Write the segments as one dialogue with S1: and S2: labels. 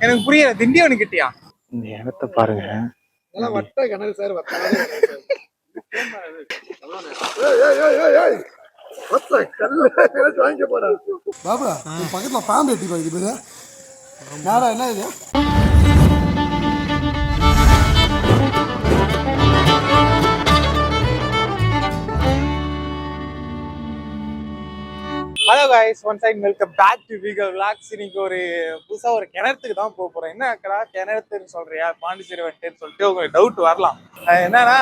S1: எனக்கு புரியல திண்டிவனு கிட்டியா?
S2: இந்த இடத்த பாருங்க.
S3: நல்லா வட்ட கிணறு சார் வாங்கிக்க போறேன் பாபா பக்கத்துல பாம்பு எட்டி பாக்குது என்ன இது?
S1: Guys one side welcome back to Veegal vlogs இன்னைக்கு ஒரு புதுசாக ஒரு கிணத்துக்கு தான் போக போகிறேன் என்ன அக்கடா கிணத்துன்னு சொல்கிறியா பாண்டிச்சேரி வந்துட்டேன்னு சொல்லிட்டு உங்களுக்கு டவுட் வரலாம். என்னன்னா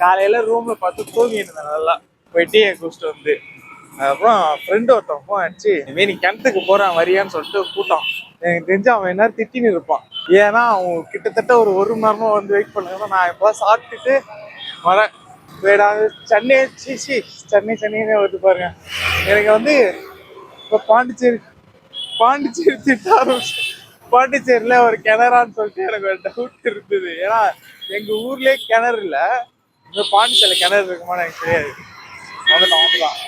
S1: காலையில் ரூமில் பார்த்து தூங்கிட்டு இருந்தேன் நல்லா. போய் குடிச்சிட்டு வந்து அப்புறம் ஃப்ரெண்டு ஒருத்தன் ஃபோன் அடிச்சு இனிமேல் நீ கிணத்துக்கு போகிறான் வரியான்னு சொல்லிட்டு கூட்டம் எனக்கு தெரிஞ்சு அவன் என்ன திட்டின்னு இருப்பான். ஏன்னா அவன் கிட்டத்தட்ட ஒரு ஒரு மணி நேரமா வந்து வெயிட் பண்ணுங்க நான் இப்போ சாப்பிட்டுட்டு வரேன். வேடா சென்னை சிசி சென்னை சென்னைன்னு வருது பாருங்க. எனக்கு வந்து இப்போ பாண்டிச்சேரி பாண்டிச்சேரி திட்ட ஆரம்பிச்சு பாண்டிச்சேரியில ஒரு கிணறான்னு சொல்லிட்டு எனக்கு ஒரு டவுட் இருந்தது. ஏன்னா எங்க ஊர்லயே கிணறு இல்ல. இந்த பாண்டிச்சேரியில கிணறு இருக்குமான்னு எனக்கு தெரியாது. வந்துட்டான் வந்துட்டான்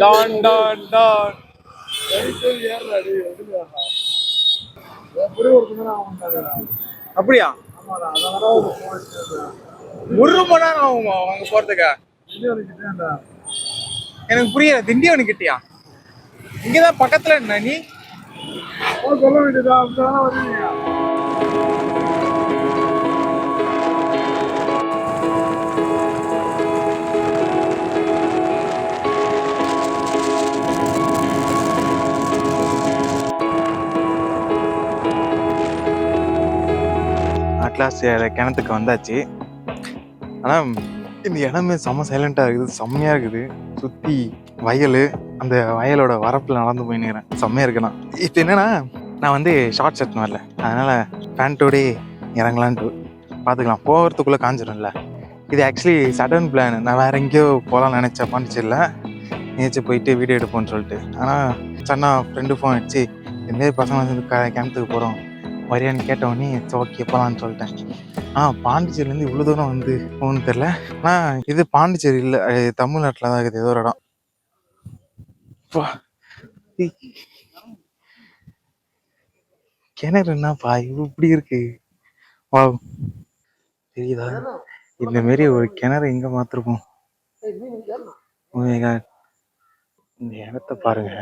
S1: டான் டான் டான். அப்படியா?
S3: ஒரு
S1: மணி நேரம் ஆகுமா அவங்க போறதுக்கு. எனக்கு புரியல திண்டிவனு கிட்டியா? இங்கதான் பக்கத்துல என்ன நீ?
S3: சொல்ல வேண்டியதா? அப்படிதானே வருவீங்க
S2: அட்லாஸ் கிணத்துக்கு வந்தாச்சு. ஆனால் இந்த இடமே செம்ம சைலண்டாக இருக்குது செம்மையாக இருக்குது. சுற்றி வயல் அந்த வயலோட வரப்பில் நடந்து போயினுக்கிறேன் செம்மையாக இருக்குண்ணா இப்போ என்னென்னா நான் வந்து ஷார்ட் ஷர்ட் வரல. அதனால் பேண்ட்டோடே இறங்கலான்ட்டு பார்த்துக்கலாம் போகிறதுக்குள்ளே காஞ்சிடும்ல இது ஆக்சுவலி சடன் பிளான் நான் வேற எங்கேயோ போகலாம்னு நினச்சேன். பாண்டிச்சேரியில் நேச்சு போயிட்டு வீடியோ எடுப்போம்னு சொல்லிட்டு. ஆனால் சன்னா ஃப்ரெண்டு ஃபோன் அடிச்சு இந்த பசங்க வந்து க- கிணத்துக்கு போகிறோம் வரியான்னு கேட்டவொடனே ஓகே போகலான்னு சொல்லிட்டேன். ஆ பாண்டிச்சேரியிலேருந்து இவ்வளோ தூரம் வந்து போகணும்னு தெரில ஆனால் இது பாண்டிச்சேரி இல்லை தமிழ்நாட்டில் தான் இருக்குது ஏதோ ஒரு இடம். கிணறு என்னப்பா இது இப்படி இருக்கு? வா தெரியுதா? இந்த மாரி ஒரு கிணறு எங்க மாத்திருப்போம். Oh. இந்த இடத்த பாருங்க.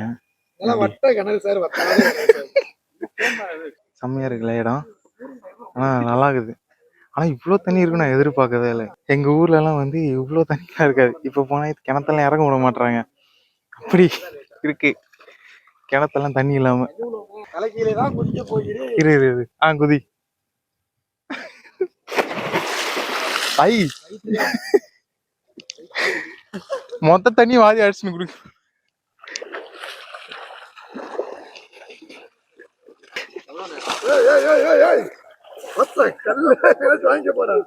S3: செம்மையாக
S2: செம்மையா இருக்குல்ல இடம்? ஆனா நல்லா இருக்குது ஆனா இவ்வளோ தண்ணி இருக்கு நான் எதிர்பார்க்கவே இல்லை. எங்க ஊர்ல எல்லாம் வந்து இவ்வளோ தண்ணிலாம் இருக்காது. இப்போ போனா கிணத்தெல்லாம் இறங்க விட மாட்டாங்க அப்படி இருக்கு. கிணத்தெல்லாம் தண்ணி இல்லாம.
S3: தான் குதிக்க
S2: இரு இரு இரு. ஆ குதி. ஐ. மொத்த தண்ணி வாதி அடிச்சுன்னு கொடுக்கு
S3: ஏய், ஏய், ஏய், ஏய், ஏய். வத்த கல்லு வாங்கிக்க போறேன்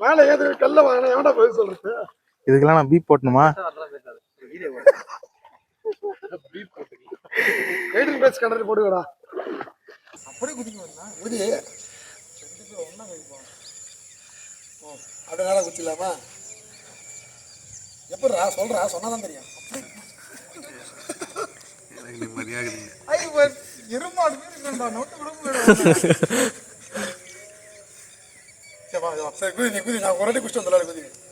S3: மேல ஏது கல்ல வாங்கினா எவன்டா போய் சொல்றது
S2: இதுக்கெல்லாம் நான் பீப் போட்டணுமா?
S3: கைடன் பேஸ் கிணறு போடுங்கடா அப்படியே குதிக்க வேண்டாம் குதி. ஓ, அப்படியே மேல குத்திடலாமா? எப்படிடா? சொல்றா சொன்னாதான் தெரியும்.
S1: எருமாடு பேர் இருக்கா நோட்டு கூட போயிடும்
S3: சரி, குதி நீ குதி நான் ஒரு வாட்டி குடிச்சிட்டு வந்துடலாம்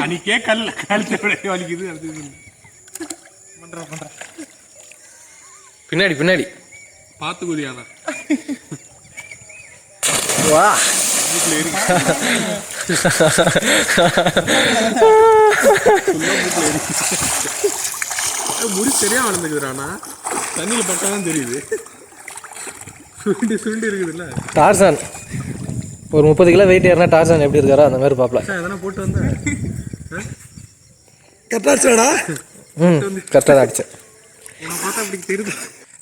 S4: அன்னைக்கே கல் கழுத்து வலிக்குது அது இது.
S5: பின்னாடி பின்னாடி.
S4: பார்த்து குதியானா
S5: வா.
S4: முடி சரியா வளர்ந்துக்குதுறானா தண்ணியில பட்டாதான் தெரியுது. சுருண்டு சுருண்டு இருக்குதுல்ல.
S5: டார்சான். ஒரு முப்பது கிலோ வெயிட் ஏறினா டார்சான் எப்படி இருக்காரோ அந்த மாதிரி பாப்பல
S4: சார் எதனா போட்டு வந்தேன்
S3: கட்டாச்சுடா
S5: ம் கரெக்டாக தான்
S4: பார்த்தா அப்படி தெரியுது.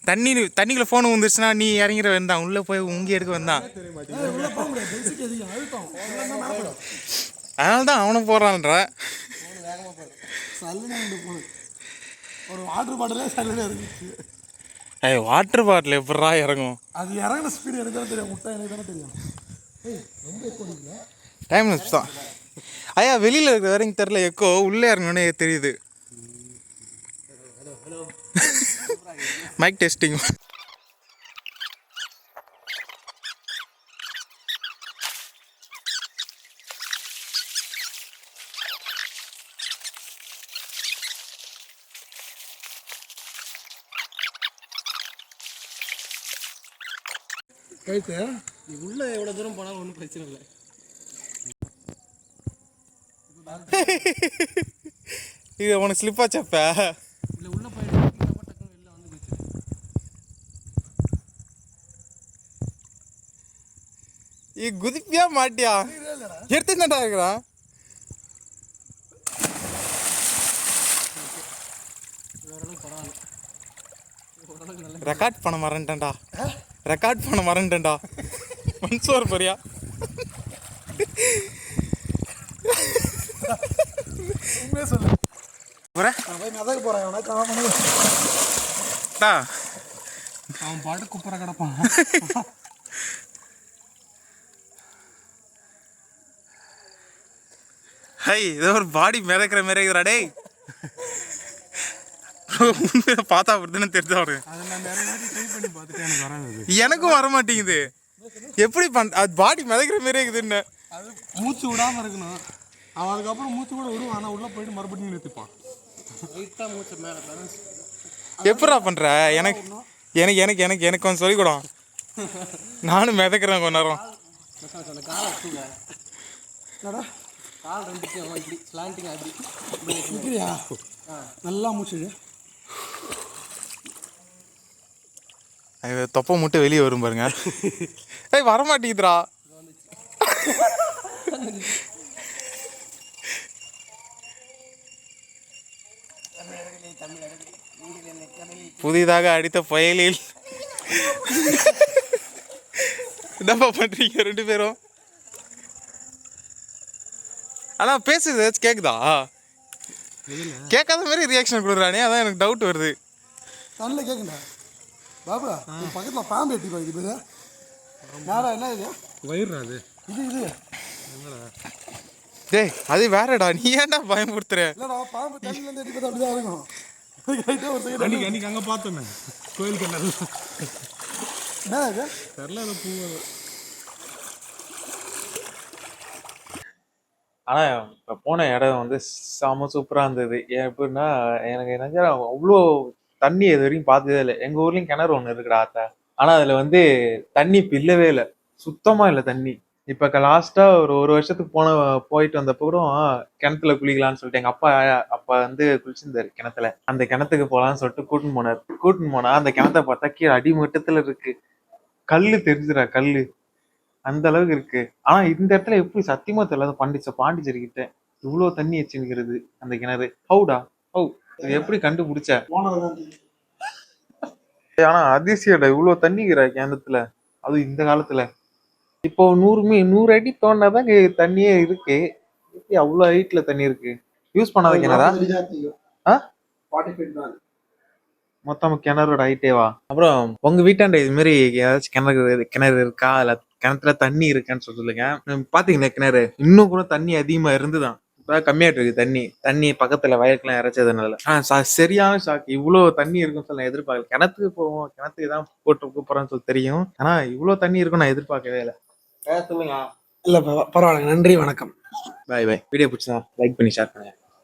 S2: தண்ணி தண்ணிக்குள்ள ஃபோன் வந்துருச்சுன்னா நீ இறங்கிற வந்தான் உள்ள போய் உங்க எடுக்க வந்தான் அதனால தான் அவனும்
S3: போகுது ஒரு வாட்டர் பாட்டிலே சல்லுன்னு இருந்துச்சு
S2: ஏய் வாட்டர் பாட்டில் எப்படா இறங்கும்?
S3: அது இறங்கின ஸ்பீடு எனக்கு தானே தெரியும். முட்டை எனக்கு தானே தெரியும். ஏய்
S2: டைம் தான். ஐயா வெளியில் இருக்கிற வரைக்கும் தெரில எக்கோ உள்ளே இறங்கணுன்னே தெரியுது. மைக் டெஸ்டிங்
S3: கழுத்து
S6: நீ உள்ள எவ்வளோ தூரம் போனாலும் ஒன்றும் பிரச்சனை இல்லை.
S2: இது உனக்கு ஸ்லிப்பா சப்ப
S6: இல்லை உள்ள போயிட்டு
S2: இது குதிப்பியா மாட்டியா? எடுத்துட்டாண்டா இருக்கிறா ரெக்கார்ட் பண்ண மறந்துட்டேன்டா. ரெக்கார்ட் பண்ண மறந்துட்டேன்டா. மன்சோர் போறியா
S3: உண்மையே சொல்லு.
S2: போறேன்
S3: நான் போய் மிதக்க போகிறேன் உனக்கு அவன்
S2: டா.
S3: அவன் பாட்டு குப்புற கிடப்பான்.
S2: ஹை ஏதோ ஒரு பாடி மிதக்கிற மாதிரி டேய். உண்மையில பார்த்தா அப்படிதானே தெரிஞ்சா அவரு
S4: அதை நான் நிறைய வாட்டி ட்ரை பண்ணி பார்த்துட்டு எனக்கு வராது
S2: எனக்கும் வர மாட்டேங்குது எப்படி பண் அது பாடி மிதக்கிற மாதிரி இருக்குதுன்னு
S4: அது மூச்சு விடாம இருக்கணும். அவன் அதுக்கப்புறம் மூச்சு கூட விடுவான். ஆனால் உள்ளே போயிட்டு மறுபடியும் நிறுத்திப்பான்.
S6: லைட்டாக மூச்சு மேலே பேலன்ஸ்
S2: எப்படா பண்ற? எனக்கு எனக்கு எனக்கு எனக்கு எனக்கு கொஞ்சம் சொல்லிக் கொடு. நானும் மிதக்கிறேன் கொஞ்ச நேரம்.
S6: அந்த காலை தூங்க
S3: என்னடா
S6: கால் ரெண்டுத்தையும் அவன் இப்படி ஸ்லாண்டிங் அப்படி இப்படி வச்சு.
S3: நிற்கிறியா நல்லா மூச்சு இழு.
S2: அது தொப்பை மட்டும் வெளியே வரும் பாருங்க. ஏய் வர மாட்டேங்குதுடா புதிதாக அடித்த புயலில். என்னப்பா பண்றீங்க ரெண்டு பேரும்? ஆனா பேசுறது ஏதாச்சும் கேக்குதா? கேட்காத மாதிரி ரியாக்ஷன் கொடுக்குறானே அதான் எனக்கு டவுட் வருது.
S3: பாபு பக்கத்தில் பாம்பு எட்டி பாக்குது பேரு. நேரா என்ன இது?
S4: வயிறு அது.
S3: இது இது.
S2: டேய் அது வேறடா. நீ ஏன்டா பயமுறுத்துற?
S3: இல்லைடா பாம்பு தண்ணிலேருந்து எட்டி பார்த்தா அப்படிதான் இருக்கும். ரைட்டாக ஒரு செகண்ட்
S4: அன்னைக்கு அன்னைக்கு அங்கே பார்த்தோமே. கோயில் கண்ணல்
S3: என்ன இது?
S4: தெரில அதை பூ
S7: ஆனா இப்ப போன இடம் வந்து செம சூப்பரா இருந்தது. ஏன் எப்படின்னா எனக்கு என்ன அவ்வளோ தண்ணி இது வரைக்கும் பார்த்ததே இல்லை. எங்க ஊர்லயும் கிணறு ஒண்ணு இருக்குடா ஆத்தா ஆனா அதுல வந்து தண்ணி பில்லவே இல்லை. சுத்தமா இல்லை தண்ணி. இப்ப லாஸ்டா ஒரு ஒரு வருஷத்துக்கு போன போயிட்டு வந்தப்போ கூட கிணத்துல குளிக்கலாம்னு சொல்லிட்டு எங்க அப்பா அப்பா வந்து குளிச்சிருந்தாரு கிணத்துல. அந்த கிணத்துக்கு போகலான்னு சொல்லிட்டு கூட்டின்னு போனார். கூட்டின்னு போனா அந்த கிணத்த பார்த்தா கீழே அடிமட்டத்துல இருக்கு. கல்லு தெரிஞ்சுடா கல்லு. அந்த அளவுக்கு இருக்கு. ஆனா இந்த இடத்துல எப்படி சத்தியமா தெரியல பாண்டிச்ச பாண்டிச்சேரி கிட்ட இவ்வளவு தண்ணி வச்சுங்கிறது அந்த கிணறு. ஹவுடா? ஹவு. இது எப்படி கண்டுபிடிச்ச? ஆனா அதிசயடா இவ்வளவு தண்ணிக்கிற கிணத்துல அது இந்த காலத்துல. இப்போ நூறு மீ நூறு அடி தோண்டாதான் தண்ணியே இருக்கு. எப்படி அவ்வளவு ஹைட்ல தண்ணி இருக்கு. யூஸ் பண்ணாத கிணறா? ஆ? மொத்தம் கிணறோட ஹைட்டேவா அப்புறம் உங்க வீட்டாண்ட இது மாதிரி ஏதாச்சும் கிணறு கிணறு இருக்கா? இல்ல கிணத்துல தண்ணி இருக்கான்னு சொல்லுங்க. பாத்தீங்கன்னா பாத்தீங்களா கிணறு? இன்னும் கூட தண்ணி அதிகமா இருந்துதான். கம்மியாட்டு இருக்கு தண்ணி. தண்ணி பக்கத்துல வயலுக்குலாம் இறைச்சதுனால. ஆ சரியான ஷாக் இவ்வளவு தண்ணி இருக்கும்னு சொல்ல நான் எதிர்பார்க்கல. கிணத்துக்கு போவோம் கிணத்துக்கு தான் போட்டு கூப்பிடுறேன்னு சொல்லி தெரியும். ஆனா இவ்வளவு தண்ணி இருக்கும் நான் எதிர்பார்க்கவே இல்லை.
S3: இல்லை பரவாயில்ல நன்றி வணக்கம்.
S7: பாய் பாய் வீடியோ பிடிச்சா லைக் பண்ணி ஷேர் பண்ணுங்க.